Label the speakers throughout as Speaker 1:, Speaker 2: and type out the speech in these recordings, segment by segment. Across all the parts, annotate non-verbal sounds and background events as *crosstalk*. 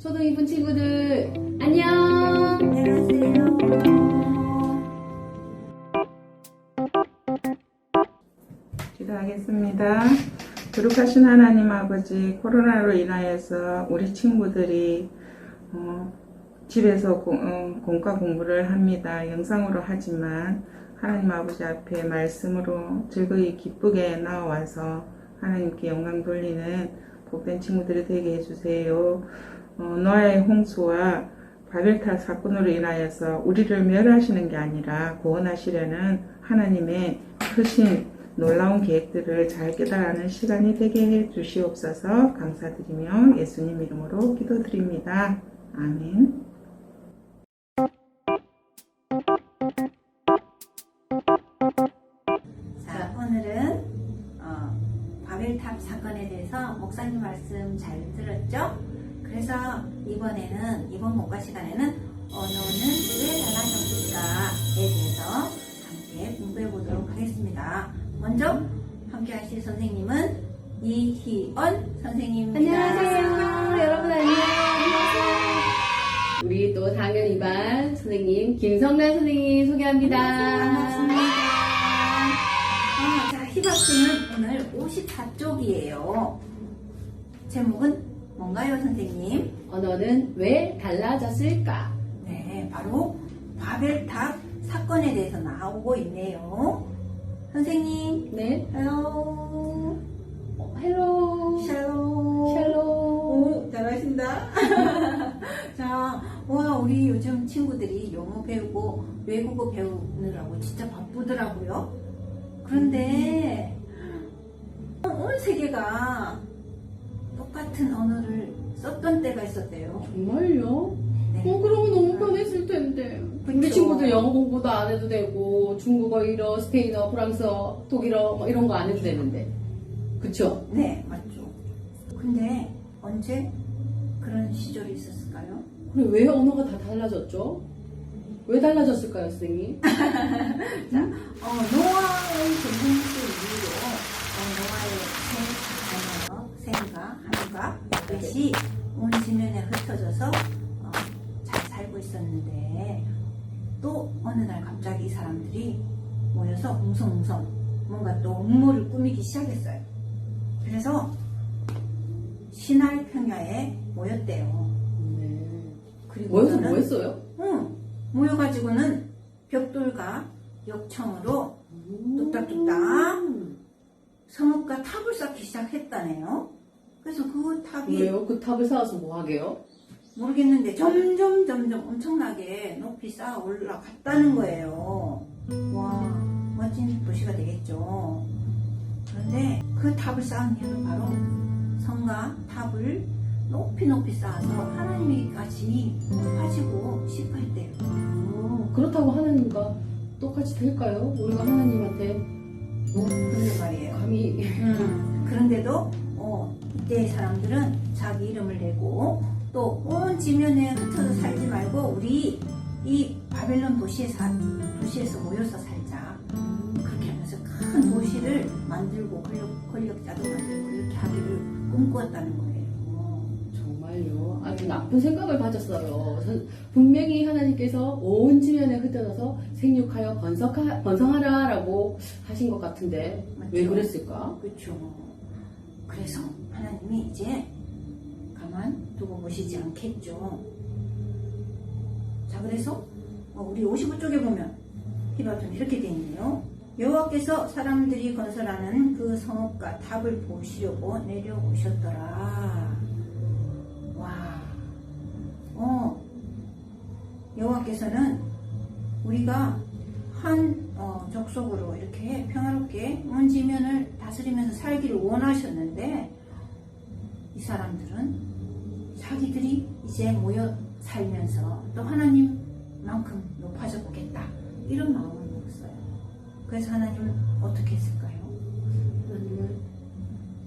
Speaker 1: 초등 이쁜 친구들 안녕.
Speaker 2: 기도하겠습니다. 거룩하신 하나님 아버지, 코로나로 인하여서 우리 친구들이 어, 집에서 공, 어, 공과 공부를 합니다. 영상으로 하지만 하나님 아버지 앞에 말씀으로 즐거이 기쁘게 나와서 하나님께 영광 돌리는 복된 친구들이 되게 해주세요. 어, 노아의 홍수와 바벨탑 사건으로 인하여서 우리를 멸하시는 게 아니라 구원하시려는 하나님의 크신 놀라운 계획들을 잘 깨달아는 시간이 되게 해 주시옵소서 감사드리며 예수님 이름으로 기도드립니다. 아멘.
Speaker 3: 사건에 대해서 목사님 말씀 잘 들었죠? 그래서 이번에는 이번 목과 시간에는 언어는 왜 달라졌을까에 대해서 함께 공부해 보도록 하겠습니다. 먼저 함께 하실 선생님은 이희언 선생님입니다.
Speaker 1: 안녕하세요. 여러분 안녕. 우리 또 4학년 2반 선생님 김성란 선생님 소개합니다.
Speaker 3: 반갑습니다. 히바스는 오늘 54쪽이에요. 제목은 뭔가요, 선생님?
Speaker 1: 언어는 왜 달라졌을까?
Speaker 3: 네, 바로 바벨탑 사건에 대해서 나오고 있네요. 선생님,
Speaker 1: 네.
Speaker 3: 헬로,
Speaker 1: 어, 헬로.
Speaker 3: 샬로.
Speaker 1: 샬로.
Speaker 3: 오, 잘하신다. *laughs* 자, 와, 우리 요즘 친구들이 영어 배우고 외국어 배우느라고 진짜 바쁘더라고요. 그런데, 온 세계가 똑같은 언어를 썼던 때가 있었대요.
Speaker 1: 정말요?
Speaker 3: 네.
Speaker 1: 어, 그러면 너무 편했을 텐데. 우리
Speaker 3: 그쵸.
Speaker 1: 친구들 영어 공부도 안 해도 되고, 중국어, 일어, 스페인어, 프랑스어, 독일어, 뭐 이런 거 안 해도 되는데. 그쵸?
Speaker 3: 네, 맞죠. 근데 언제 그런 시절이 있었을까요?
Speaker 1: 그래, 왜 언어가 다 달라졌죠? 왜 달라졌을까요, 선생님? *laughs*
Speaker 3: 자, 어, 노아의 전쟁수 이후로 어, 노아의 세 언어, 셈과 함과 뜻이 온 지면에 흩어져서 어, 잘 살고 있었는데 또 어느 날 갑자기 이 사람들이 모여서 웅성웅성 뭔가 또 음모를 꾸미기 시작했어요. 그래서 시나이 평야에 모였대요.
Speaker 1: 네.
Speaker 3: 그리고
Speaker 1: 모여서 뭐 했어요?
Speaker 3: 응, 모여가지고는 벽돌과 역청으로 뚝딱뚝딱
Speaker 1: 음.
Speaker 3: 성읍과 탑을 쌓기 시작했다네요. 그래서 그 탑이
Speaker 1: 왜요? 그 탑을 쌓아서 뭐 하게요?
Speaker 3: 모르겠는데 점점 점점 엄청나게 높이 쌓아 올라갔다는 거예요. 와 멋진 도시가 되겠죠. 그런데 그 탑을 쌓은 이유는 바로 성과 탑을 높이 높이 쌓아서 하나님이 같이 높아지고 싶어 했대요.
Speaker 1: 어, 그렇다고 하나님과 똑같이 될까요? 우리가 하나님한테 뭐
Speaker 3: 그런데 말이에요.
Speaker 1: 감히
Speaker 3: 음, 그런데도 어, 이때 사람들은 자기 이름을 내고 또 온 지면에 흩어져 살지 말고 우리 이 바벨론 도시에 사, 도시에서 모여서 살자 그렇게 하면서 큰 도시를 만들고 권력, 권력자도 만들고 이렇게 하기를 꿈꾸었다는 거예요.
Speaker 1: 정말요 아주 나쁜 생각을 가졌어요. 선- 분명히 하나님께서 온 지면에 흩어져서 생육하여 번성하, 번성하라라고 하신 것 같은데 왜
Speaker 3: 맞죠?
Speaker 1: 그랬을까?
Speaker 3: 그렇죠. 그래서 하나님이 이제 가만 두고 보시지 않겠죠. 자, 그래서 어, 우리 55쪽에 보면 히바톤 이렇게 되어 있네요. 여호와께서 사람들이 건설하는 그 성읍과 탑을 보시려고 내려오셨더라. 여호와께서는 우리가 한 어, 족속으로 이렇게 평화롭게 온 지면을 다스리면서 살기를 원하셨는데 이 사람들은 자기들이 이제 모여 살면서 또 하나님만큼 높아져 보겠다 이런 마음을 먹었어요. 그래서 하나님은 어떻게 했을까요?
Speaker 1: 하나님은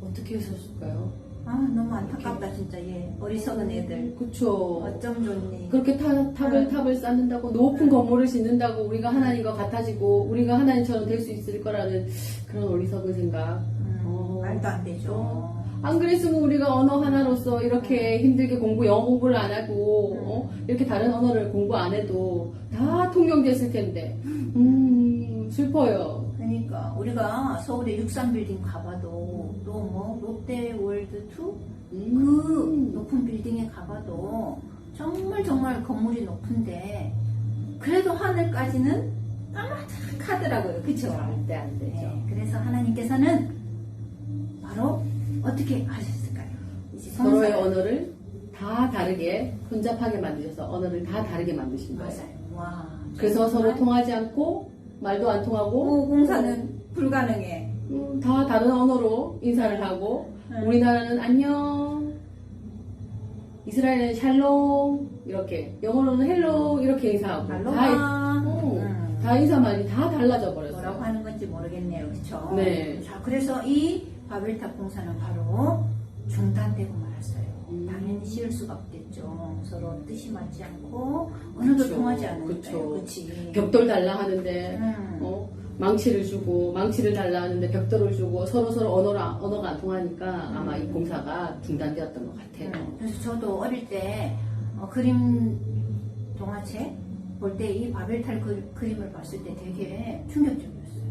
Speaker 1: 어떻게 하셨을까요?
Speaker 3: 아 너무 안타깝다 진짜 얘 어리석은 애들
Speaker 1: 그쵸.
Speaker 3: 어쩜 좋니
Speaker 1: 그렇게 타, 탑을
Speaker 3: 응.
Speaker 1: 탑을 쌓는다고 높은 건물을 짓는다고 우리가 하나님과 같아지고 우리가 하나님처럼 될 수 있을 거라는 그런 어리석은 생각.
Speaker 3: 음,
Speaker 1: 어.
Speaker 3: 말도 안 되죠
Speaker 1: 안 그랬으면 우리가 언어 하나로서 이렇게 힘들게 공부, 영어 공부를 안 하고, 어? 이렇게 다른 언어를 공부 안 해도 다 통용됐을 텐데. 음, 슬퍼요.
Speaker 3: 그러니까 우리가 서울의 63빌딩 가봐도 또 뭐 롯데월드 2
Speaker 1: 음.
Speaker 3: 그 높은 빌딩에 가봐도 정말 정말 건물이 높은데 그래도 하늘까지는 까마득하더라고요. 그쵸?
Speaker 1: 절대 안 되죠.
Speaker 3: 네, 그래서 하나님께서는 바로 어떻게 하셨을까요?
Speaker 1: 서로의 언어를 다 다르게 혼잡하게 만드셔서 언어를 다 다르게 만드신 거예요.
Speaker 3: 맞아요. 와.
Speaker 1: 그래서 서로
Speaker 3: 정말
Speaker 1: 통하지 않고 말도 안 통하고
Speaker 3: 오, 공사는 불가능해.
Speaker 1: 음, 다 다른 언어로 인사를 하고
Speaker 3: 네.
Speaker 1: 우리나라는 안녕 이스라엘은 샬롬 이렇게 영어로는 헬로 이렇게 인사하고 다,
Speaker 3: 알로하.
Speaker 1: 어,
Speaker 3: 음.
Speaker 1: 다 인사말이 다 달라져 버렸어요.
Speaker 3: 뭐라고 하는 건지 모르겠네요. 그쵸?
Speaker 1: 네.
Speaker 3: 자, 그래서 이 바벨탑 공사는 바로 중단되고 말았어요.
Speaker 1: 음.
Speaker 3: 당연히 씌울 수가 없겠죠. 서로 뜻이 맞지 않고 언어도
Speaker 1: 그쵸.
Speaker 3: 통하지 않으니까.
Speaker 1: 그쵸.
Speaker 3: 그치.
Speaker 1: 벽돌 달라 하는데
Speaker 3: 음.
Speaker 1: 어, 망치를 주고 망치를 달라 하는데 벽돌을 주고 서로 서로 언어가 언어가 안 통하니까 아마 이 공사가 중단되었던 것 같아요.
Speaker 3: 음, 그래서 저도 어릴 때 어, 그림 동화책 볼 때 이 바벨탈 그, 그림을 봤을 때 되게 충격적이었어요.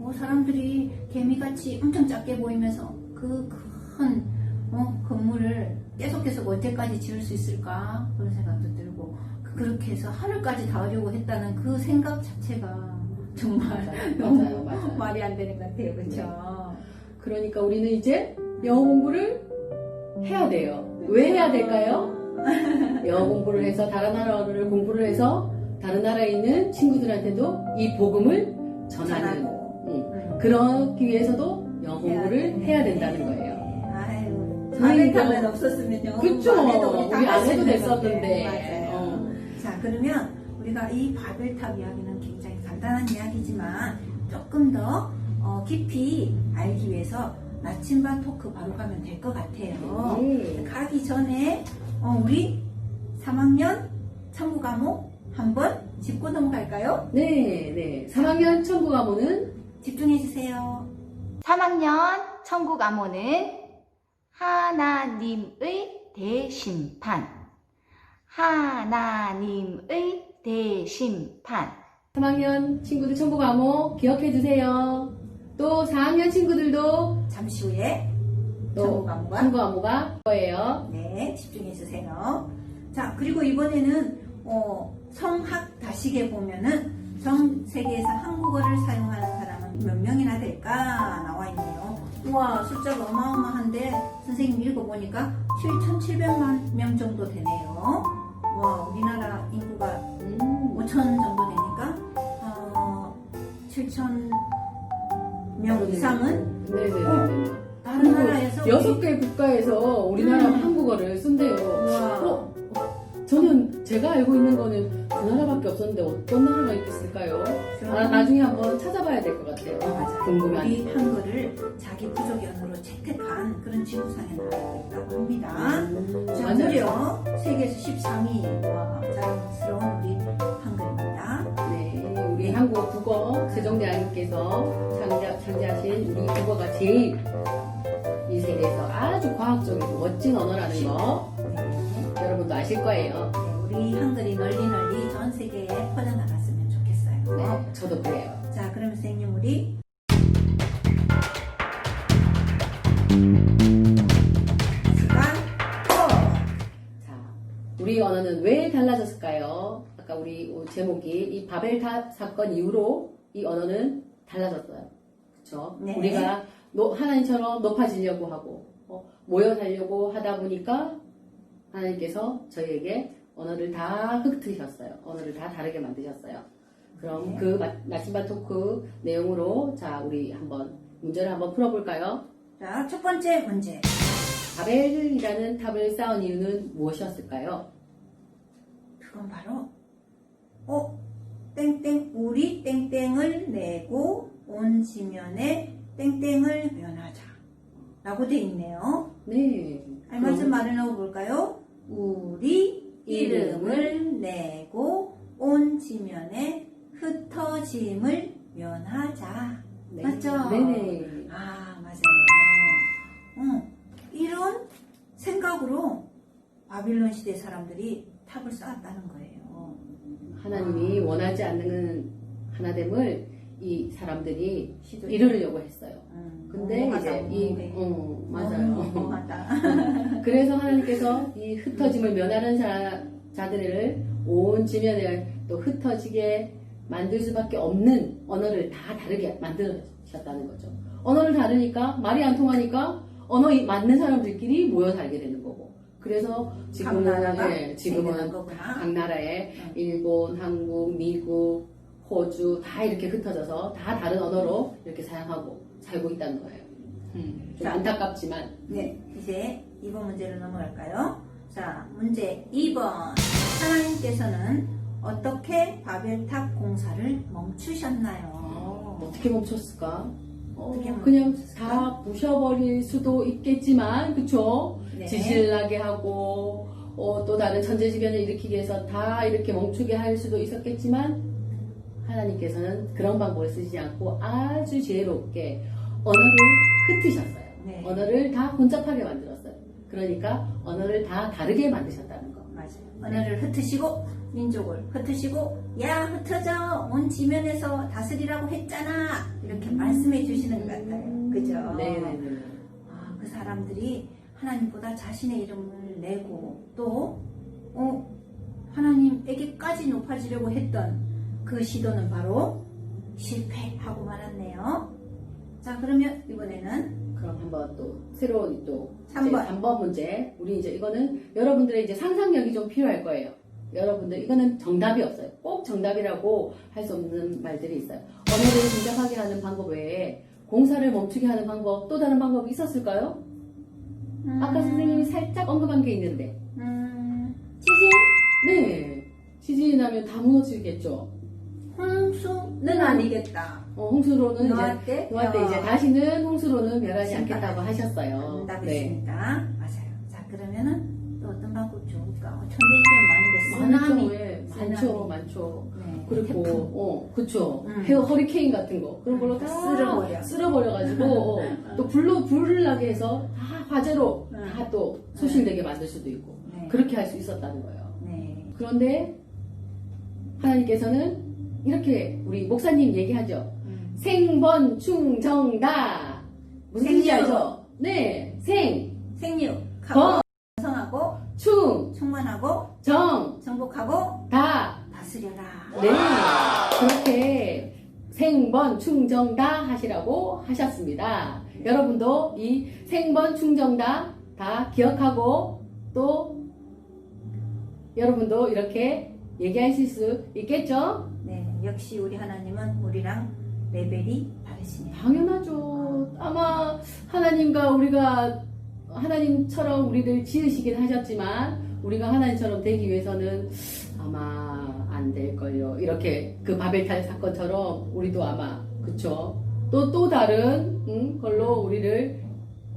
Speaker 3: 어, 사람들이 개미같이 엄청 작게 보이면서 그큰 어, 건물을 계속해서 언제까지 지을 수 있을까 그런 생각도 들고 그- 그렇게 해서 하늘까지 닿으려고 했다는 그 생각 자체가 정말
Speaker 1: 맞아요, *laughs* 맞아요, 맞아요.
Speaker 3: 말이 안 되는 것 같아요, 그렇죠?
Speaker 1: 그러니까 우리는 이제 영어 공부를 해야 돼요. 왜 해야 될까요? *laughs* 영어 공부를 해서 다른 나라어를 공부를 해서 다른 나라에 있는 친구들한테도 이 복음을 전하는
Speaker 3: 전하고.
Speaker 1: 음,
Speaker 3: 음.
Speaker 1: 그러기 위해서도 영어 공부를 해야 된다는 거예요.
Speaker 3: 아유, 바벨탑만 없었으면요.
Speaker 1: 그쵸.
Speaker 3: 우리
Speaker 1: 안 해도 됐었는데.
Speaker 3: 맞아요.
Speaker 1: 어.
Speaker 3: 자, 그러면 우리가 이 바벨탑 이야기는 굉장히 간단한 이야기지만 조금 더 어, 깊이 알기 위해서 나침반 토크 바로 가면 될 것 같아요.
Speaker 1: 음.
Speaker 3: 가기 전에 어, 우리 3학년 참고 과목 한번 짚고 넘어갈까요?
Speaker 1: 네, 네. 3학년 천국 가모는
Speaker 3: 집중해 주세요.
Speaker 4: 3학년 천국 암호는 하나님의 대심판. 하나님의 대심판.
Speaker 1: 3학년 친구들 천국 가모 기억해 주세요. 또 4학년 친구들도
Speaker 3: 잠시 후에
Speaker 1: 또
Speaker 3: 참고 과목과
Speaker 1: 거예요.
Speaker 3: 네, 집중해 주세요. 자, 그리고 이번에는 어, 성학 다식에 보면은 전 세계에서 한국어를 사용하는 사람은 몇 명이나 될까 나와 있네요. 우와, 숫자가 어마어마한데 선생님 읽어보니까 7,700만 명 정도 되네요. 와, 우리나라 인구가
Speaker 1: 음.
Speaker 3: 5천 정도 되니까 어, 7천 명 이상은
Speaker 1: 네네네.
Speaker 3: 다른 나라에서
Speaker 1: 여섯 개 국가에서 우리나라
Speaker 3: 음.
Speaker 1: 한국어를 쓴대요.
Speaker 3: 우와.
Speaker 1: 어, 어, 저는 제가 알고 있는 거는 두 나라밖에 없었는데 어떤 나라가 있을까요? 아, 나중에 한번 찾아봐야 될 것 같아요.
Speaker 3: 맞아요.
Speaker 1: 궁금한.
Speaker 3: 우리 한글을 자기 언어로 채택한 그런 지구상에 나라가 있다고 합니다. 자,
Speaker 1: 맞아요.
Speaker 3: 무려 세계에서 13위와 자랑스러운 우리 한글입니다.
Speaker 1: 네, 우리 한국 국어 세종대왕님께서 창자, 창제하신 우리 국어가 제일 이 세계에서 아주 과학적이고 멋진 언어라는 거
Speaker 3: 네.
Speaker 1: 여러분도 아실 거예요.
Speaker 3: 네, 우리 한글이 널리 널리 전 세계에 퍼져나갔으면 좋겠어요.
Speaker 1: 네, 저도 그래요.
Speaker 3: 자, 그럼 선생님 우리
Speaker 1: 우리 언어는 왜 달라졌을까요? 아까 우리 제목이 이 바벨탑 사건 이후로 이 언어는 달라졌어요. 그렇죠?
Speaker 3: 네.
Speaker 1: 우리가 노- 하나님처럼 높아지려고 하고 어, 모여 살려고 하다 보니까 하나님께서 저희에게 언어를 다 흩으셨어요. 언어를 다 다르게 만드셨어요. 그럼
Speaker 3: 네.
Speaker 1: 그 마- 나침반 토크 내용으로 자 우리 한번 문제를 한번 풀어볼까요?
Speaker 3: 자, 첫 번째 문제.
Speaker 1: 바벨이라는 탑을 쌓은 이유는 무엇이었을까요?
Speaker 3: 그건 바로 어 땡땡 우리 땡땡을 내고 온 지면에 땡땡을 면하자 라고 돼 있네요
Speaker 1: 네.
Speaker 3: 알맞은 말을 넣어볼까요? 우리 이름을 내고 온 지면에 흩어짐을 면하자.
Speaker 1: 네.
Speaker 3: 맞죠?
Speaker 1: 네네.
Speaker 3: 아, 맞아요. 응. 이런 생각으로 바빌론 시대 사람들이 탑을 쌓았다는 거예요.
Speaker 1: 하나님이 원하지 않는 하나됨을 이 사람들이
Speaker 3: 시도
Speaker 1: 이루려고 했어요.
Speaker 3: 음,
Speaker 1: 근데 이제 이,
Speaker 3: 너무해.
Speaker 1: 어, 맞아요. *laughs* 그래서 하나님께서 이 흩어짐을 면하는 자, 자들을 온 지면에 또 흩어지게 만들 수밖에 없는 언어를 다 다르게 만드셨다는 거죠. 언어를 다르니까 말이 안 통하니까 언어 이 맞는 사람들끼리 모여 살게 되는 거고. 그래서 지금은
Speaker 3: 각
Speaker 1: 네, 지금은. 각 나라에
Speaker 3: 응.
Speaker 1: 일본, 한국, 미국, 호주 다 이렇게 흩어져서 다 다른 언어로 이렇게 사용하고 살고 있다는 거예요. 음, 좀
Speaker 3: 자.
Speaker 1: 안타깝지만
Speaker 3: 네, 이제 2번 문제로 넘어갈까요? 자, 문제 2번. 하나님께서는 어떻게 바벨탑 공사를 멈추셨나요?
Speaker 1: 어떻게 멈췄을까? 어,
Speaker 3: 어떻게
Speaker 1: 그냥
Speaker 3: 멈췄을까?
Speaker 1: 다 부셔버릴 수도 있겠지만, 그쵸?
Speaker 3: 네.
Speaker 1: 지진을 나게 하고, 어, 또 다른 천재지변을 일으키기 위해서 다 이렇게 멈추게 할 수도 있었겠지만, 하나님께서는 그런 방법을 쓰지 않고 아주 지혜롭게 언어를 흩으셨어요.
Speaker 3: 네.
Speaker 1: 언어를 다 혼잡하게 만들었어요. 그러니까 언어를 다 다르게 만드셨다는 거.
Speaker 3: 맞아요. 언어를 흩으시고 민족을 흩으시고 야 흩어져 온 지면에서 다스리라고 했잖아 이렇게 말씀해 주시는 것 같아요. 그죠?
Speaker 1: 네네네.
Speaker 3: 아, 그 사람들이 하나님보다 자신의 이름을 내고 또 어, 하나님에게까지 높아지려고 했던 그 시도는 바로 실패하고 말았네요. 자 그러면 이번에는
Speaker 1: 그럼 한번 또 새로운
Speaker 3: 또삼 번.
Speaker 1: 3번 문제. 우리 이제 이거는 여러분들의 이제 상상력이 좀 필요할 거예요. 여러분들 이거는 정답이 없어요. 꼭 정답이라고 할 수 없는 말들이 있어요. 언어를 진작하게 하는 방법 외에 공사를 멈추게 하는 방법 또 다른 방법이 있었을까요? 아까 선생님이 살짝 언급한 게 있는데
Speaker 3: 음, 지진
Speaker 1: 네 지진이 나면 다 무너지겠죠.
Speaker 3: 홍수는 아니겠다.
Speaker 1: 어, 홍수로는 이제
Speaker 3: 너한테
Speaker 1: 너한테 이제 다시는 홍수로는 멸하지
Speaker 3: 심판
Speaker 1: 않겠다고
Speaker 3: 안
Speaker 1: 하셨어요.
Speaker 3: 답이
Speaker 1: 네.
Speaker 3: 맞아요. 자 그러면은 또 어떤 방법 좋을까? 천재지변 많은데 쓰나미.
Speaker 1: 많죠, 많죠.
Speaker 3: 네.
Speaker 1: 그리고
Speaker 3: 태풍.
Speaker 1: 어 그쵸
Speaker 3: 음.
Speaker 1: 헤어 허리케인 같은 거 그런 걸로 다
Speaker 3: 쓸어버려.
Speaker 1: 쓸어버려가지고 어, 또 불로 불을 나게 해서 다 화재로
Speaker 3: 음.
Speaker 1: 다또 소실되게 만들 수도 있고
Speaker 3: 네.
Speaker 1: 그렇게 할 수 있었다는 거예요.
Speaker 3: 네.
Speaker 1: 그런데 하나님께서는 이렇게 우리 목사님 얘기하죠.
Speaker 3: 음.
Speaker 1: 생번 충정다 무슨 뜻인지
Speaker 3: 생명.
Speaker 1: 알죠? 네, 생,
Speaker 3: 생육,
Speaker 1: 번,
Speaker 3: 하고 성하고
Speaker 1: 충,
Speaker 3: 충만하고
Speaker 1: 정,
Speaker 3: 정복하고
Speaker 1: 다.
Speaker 3: 다스려라.
Speaker 1: 네, 그렇게 생번 충정다 하시라고 하셨습니다. 여러분도 이 생번 충정다 다 기억하고 또 여러분도 이렇게 얘기하실 수 있겠죠?
Speaker 3: 네. 역시 우리 하나님은 우리랑 레벨이 다르시네요.
Speaker 1: 당연하죠. 아마 하나님과 우리가 하나님처럼 우리를 지으시긴 하셨지만 우리가 하나님처럼 되기 위해서는 아마 안 될걸요. 이렇게 그 바벨탑 사건처럼 우리도 아마 그쵸? 또 또 다른 음, 걸로 우리를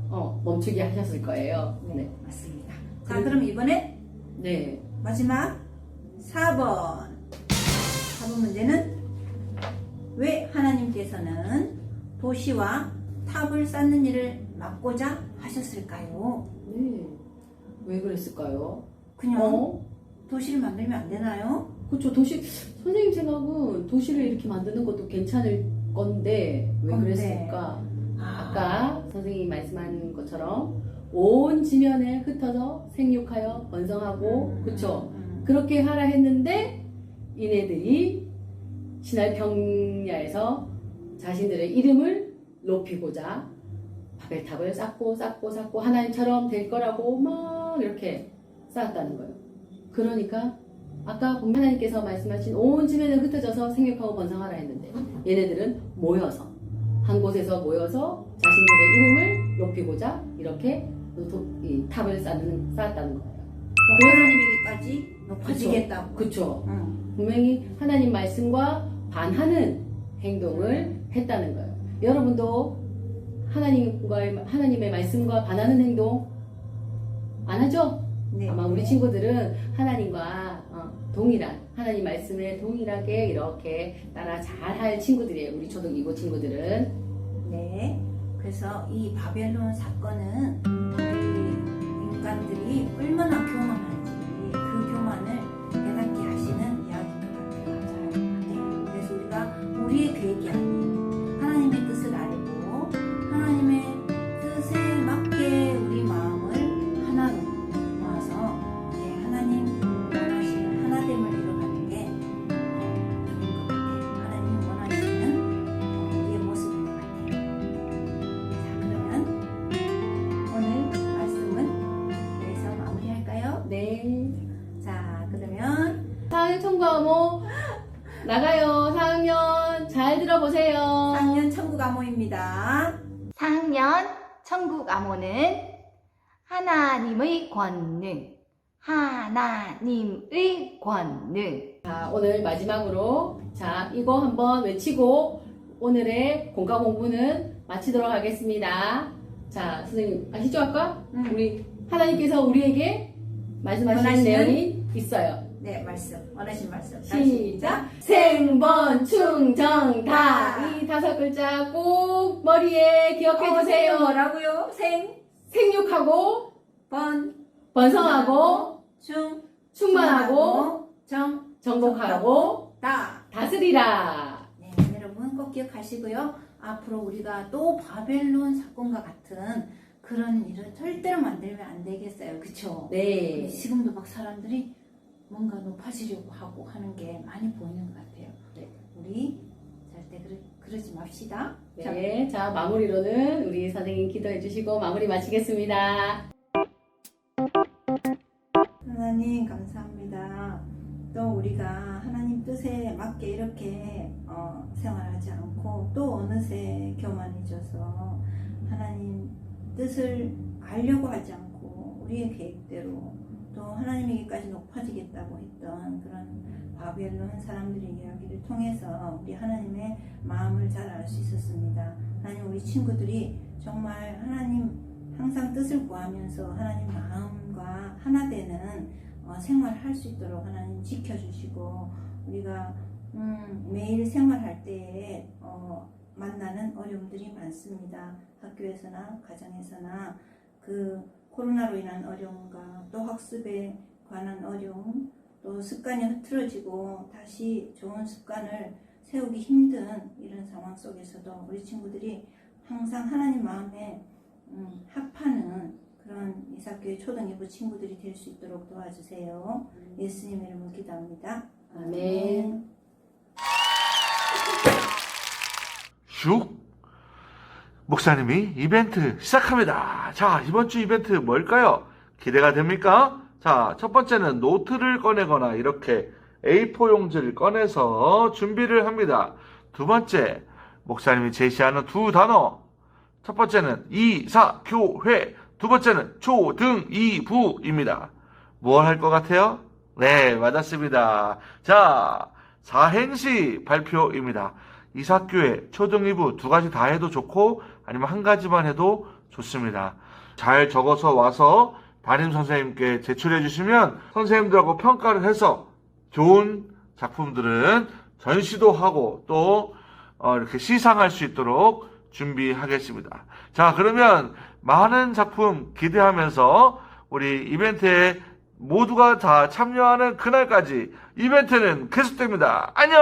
Speaker 1: 어, 멈추게 하셨을 거예요.
Speaker 3: 네,
Speaker 1: 네.
Speaker 3: 맞습니다. 자, 그럼 이번에
Speaker 1: 네.
Speaker 3: 마지막 4번. 4번 문제는 왜 하나님께서는 도시와 탑을 쌓는 일을 막고자 하셨을까요?
Speaker 1: 네. 왜 그랬을까요?
Speaker 3: 그냥
Speaker 1: 어?
Speaker 3: 도시를 만들면 안 되나요?
Speaker 1: 그렇죠. 도시 선생님 생각은 도시를 이렇게 만드는 것도 괜찮을 건데 왜
Speaker 3: 건데.
Speaker 1: 그랬을까? 아 까 선생님이 말씀한 것처럼 온 지면에 흩어져 생육하여 번성하고
Speaker 3: 음,
Speaker 1: 그쵸?
Speaker 3: 음,
Speaker 1: 그렇게 하라 했는데 이네들이 신할 평야에서 자신들의 이름을 높이고자 바벨탑을 쌓고 쌓고 쌓고 하나님처럼 될 거라고 막 이렇게 쌓았다는 거예요. 그러니까 아까 하나님께서 말씀하신 온 지면에 흩어져서 생육하고 번성하라 했는데 얘네들은 모여서 한 곳에서 모여서 자신들의 이름을 높이고자 이렇게 탑을 쌓는, 쌓았다는 거예요.
Speaker 3: 또 하나님에게까지 높아지겠다고.
Speaker 1: 그쵸?
Speaker 3: 응.
Speaker 1: 분명히 하나님 말씀과 반하는 행동을 했다는 거예요. 여러분도 하나님과 하나님의 말씀과 반하는 행동 안 하죠?
Speaker 3: 네.
Speaker 1: 아마 우리 친구들은 하나님과 어, 동일한 하나님 말씀에 동일하게 이렇게 따라 잘 할 친구들이에요. 우리 초등 이고 친구들은
Speaker 3: 네. 그래서 이 바벨론 사건은 인간들이 얼마나 교만한지 그 교만을
Speaker 1: 4학년 청과모 나가요. 4학년 잘 들어보세요.
Speaker 3: 4학년 천국 암호입니다.
Speaker 4: 4학년 천국 암호는 하나님의 권능, 하나님의 권능.
Speaker 1: 자, 오늘 마지막으로 자, 이거 한번 외치고 오늘의 공과 공부는 마치도록 하겠습니다. 자, 선생님 아시죠 아까?
Speaker 3: 음.
Speaker 1: 우리 하나님께서 우리에게 말씀하시는
Speaker 3: 원하시는?
Speaker 1: 내용이 있어요.
Speaker 3: 네, 말씀. 원하신 말씀.
Speaker 1: 시작. 생번 충정 다 이 다섯 글자 꼭 머리에 기억해
Speaker 3: 어,
Speaker 1: 주세요.
Speaker 3: 뭐라고요? 생,
Speaker 1: 생육하고
Speaker 3: 번,
Speaker 1: 번성하고
Speaker 3: 충,
Speaker 1: 충만하고
Speaker 3: 정,
Speaker 1: 정복하고
Speaker 3: 다.
Speaker 1: 다스리라.
Speaker 3: 네, 여러분 꼭 기억하시고요. 앞으로 우리가 또 바벨론 사건과 같은 그런 일을 절대로 만들면 안 되겠어요. 그쵸?
Speaker 1: 네.
Speaker 3: 지금도 막 사람들이 뭔가 높아지려고 하고 하는 게 많이 보이는 것 같아요.
Speaker 1: 네.
Speaker 3: 우리 절대 그러, 그러지 맙시다. 자,
Speaker 1: 네, 자 마무리로는 우리 선생님 기도해 주시고 마무리 마치겠습니다.
Speaker 3: 하나님 감사합니다. 또 우리가 하나님 뜻에 맞게 이렇게 어, 생활하지 않고 또 어느새 교만해져서 하나님 뜻을 알려고 하지 않고 우리의 계획대로 또 하나님에게까지 높아지겠다고 했던 그런 바벨론 사람들의 이야기를 통해서 우리 하나님의 마음을 잘 알 수 있었습니다. 하나님 우리 친구들이 정말 하나님 항상 뜻을 구하면서 하나님 마음과 하나 되는 어, 생활할 수 있도록 하나님 지켜주시고 우리가 음, 매일 생활할 때에 어, 만나는 어려움들이 많습니다. 학교에서나 가정에서나 그 코로나로 인한 어려움과 또 학습에 관한 어려움 또 습관이 흐트러지고 다시 좋은 습관을 세우기 힘든 이런 상황 속에서도 우리 친구들이 항상 하나님 마음에 음, 합하는 그런 이삭교회 초등이부 친구들이 될 수 있도록 도와주세요. 예수님 이름으로 기도합니다.
Speaker 1: 아멘.
Speaker 5: 슉! 목사님이 이벤트 시작합니다. 자, 이번 주 이벤트 뭘까요? 기대가 됩니까? 자, 첫 번째는 노트를 꺼내거나 이렇게 A4 용지를 꺼내서 준비를 합니다. 두 번째, 목사님이 제시하는 두 단어. 첫 번째는 이사, 교회. 두 번째는 초 등 이 부입니다. 뭘 할 것 같아요? 네, 맞았습니다. 자, 사행시 발표입니다. 이사교회, 초등이부 두 가지 다 해도 좋고 아니면 한 가지만 해도 좋습니다. 잘 적어서 와서 담임 선생님께 제출해 주시면 선생님들하고 평가를 해서 좋은 작품들은 전시도 하고 또 어, 이렇게 시상할 수 있도록 준비하겠습니다. 자, 그러면 많은 작품 기대하면서 우리 이벤트에 모두가 다 참여하는 그날까지 이벤트는 계속됩니다. 안녕!